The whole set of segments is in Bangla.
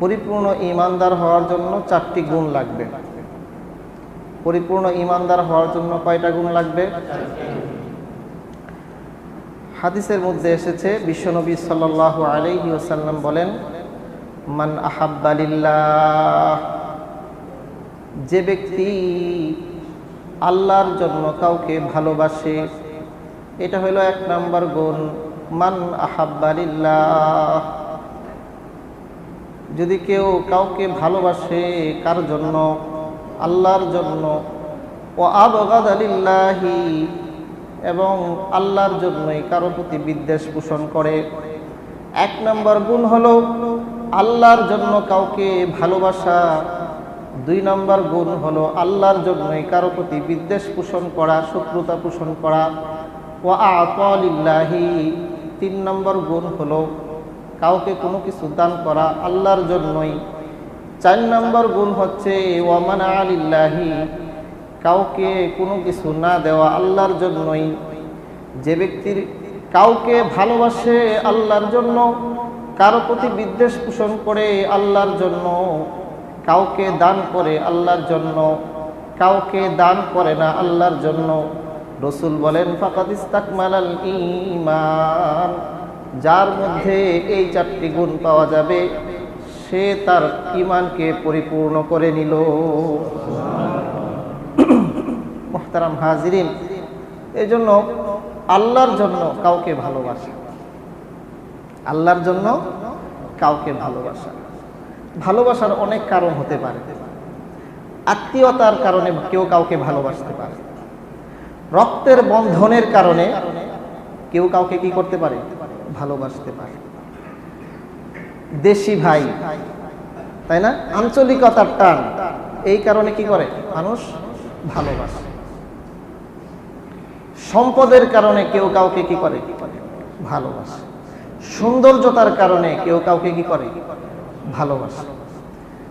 পরিপূর্ণ ইমানদার হওয়ার জন্য চারটি গুণ লাগবে। পরিপূর্ণ ইমানদার হওয়ার জন্য কয়টা গুণ লাগবে? হাদিসের মধ্যে এসেছে, বিশ্বনবী সাল্লাহ আলাইহি ওসাল্লাম বলেন, মান আহাব্বালিল্লাহ যে ব্যক্তি আল্লাহর জন্য কাউকে ভালোবাসে, এটা হলো এক নম্বর গুণ। মান আহাব্বালিল্লাহ যদি কেউ কাউকে ভালোবাসে, কার জন্য? আল্লাহর জন্য। ও আবগাদ আলিল্লাহি এবং আল্লাহর জন্যই কারও প্রতি বিদ্বেষ পোষণ করে। এক নম্বর গুণ হলো, আল্লাহর জন্য কাউকে ভালোবাসা। দুই নম্বর গুণ হলো, আল্লাহর জন্যই কারও প্রতি বিদ্বেষ পোষণ করা, শত্রুতা পোষণ করা। ও আলিল্লাহি তিন নম্বর গুণ হলো কাউকে কোনো কিছু দান করা আল্লাহর জন্যই। চার নম্বর গুণ হচ্ছে, ওয়ামান আলিল্লাহি, কাউকে কোনো কিছু না দেওয়া আল্লাহর জন্যই। যে ব্যক্তির কাউকে ভালোবাসে আল্লাহর জন্য, কারও প্রতি বিদ্বেষ পোষণ করে আল্লাহর জন্য, কাউকে দান করে আল্লাহর জন্য, কাউকে দান করে না আল্লাহর জন্য। রসুল বলেন, ফাকাদ ইস্তাকমালাল ঈমান। যার মধ্যে এই চারটি গুণ পাওয়া যাবে, সে তার ইমানকে পরিপূর্ণ করে নিল। মোহতারাম হাজিরিন এই জন্য আল্লাহর জন্য কাউকে ভালোবাসা। আল্লাহর জন্য কাউকে ভালোবাসা। ভালোবাসার অনেক কারণ হতে পারে। আত্মীয়তার কারণে কেউ কাউকে ভালোবাসতে পারে। রক্তের বন্ধনের কারণে কেউ কাউকে কি করতে পারে? ভালোবাসতে পারে। দেশি ভাই, তাই না? আঞ্চলিকতার টান, এই কারণে কি করে? মানুষ ভালোবাসে। সম্পদের কারণে কেউ কাউকে কি করে? ভালোবাসে। সৌন্দর্যতার কারণে কেউ কাউকে কি করে? ভালোবাসে।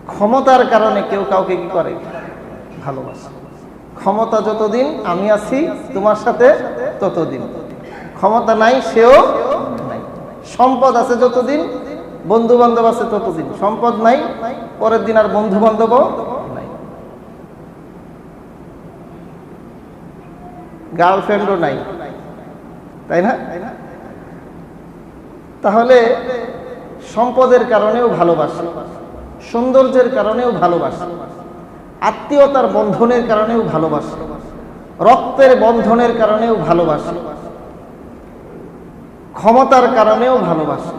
ক্ষমতার কারণে কেউ কাউকে কি করে? ভালোবাসে। ক্ষমতা যতদিন আমি আছি, তোমার সাথে ততদিন। ক্ষমতা নাই, সেও সম্পদ আছে যতদিন বন্ধু বান্ধব আছে ততদিন। সম্পদ নাই, পরের দিন আর বন্ধু বান্ধবও নাই। গার্লফ্রেন্ডও নাই। তাই না? তাহলে সম্পদের কারণেও ভালোবাসে, সৌন্দর্যের কারণেও ভালোবাসে, আত্মীয়তার বন্ধনের কারণেও ভালোবাসে, রক্তের বন্ধনের কারণেও ভালোবাসে। ক্ষমতার কারণেও ভালোবাসে,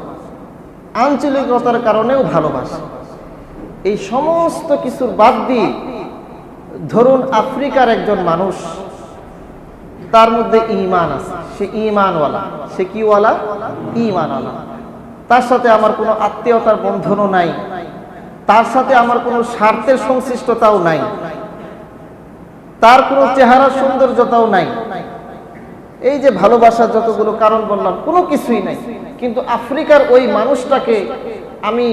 আঞ্চলিকতার কারণেও ভালোবাসে। এই সমস্ত কিছুর বাদ দিয়ে ধরুন আফ্রিকার একজন মানুষ, তার মধ্যে ইমান আছে। সে ইমানওয়ালা, সে কিওয়ালা? ইমানওয়ালা। তার সাথে আমার কোনো আত্মীয়তার বন্ধনও নাই। তার সাথে আমার কোনো স্বার্থের সংশ্লিষ্টতাও নাই। তার কোনো চেহারা সৌন্দর্যতাও নাই। এই যে ভালোবাসার যতগুলো কারণ বললাম, কোনো কিছুই নাই। কিন্তু আফ্রিকার ওই মানুষটাকে আমি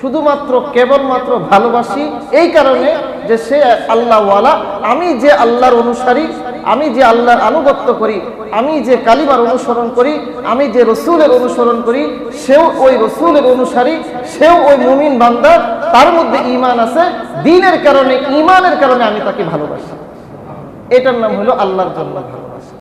শুধুমাত্র, কেবলমাত্র ভালোবাসি এই কারণে যে সে আল্লাহওয়ালা, আমি যে আল্লাহর অনুসারী, আমি যে আল্লাহর আনুগত্য করি, আমি যে কালিমার অনুসরণ করি, আমি যে রসুলের অনুসরণ করি, সেও ওই রসুলের অনুসারী, সেও ওই মুমিন বান্দা, তার মধ্যে ইমান আছে, দিনের কারণে ইমানের কারণে আমি তাকে ভালোবাসি। এটার নাম হলো আল্লাহর জন্য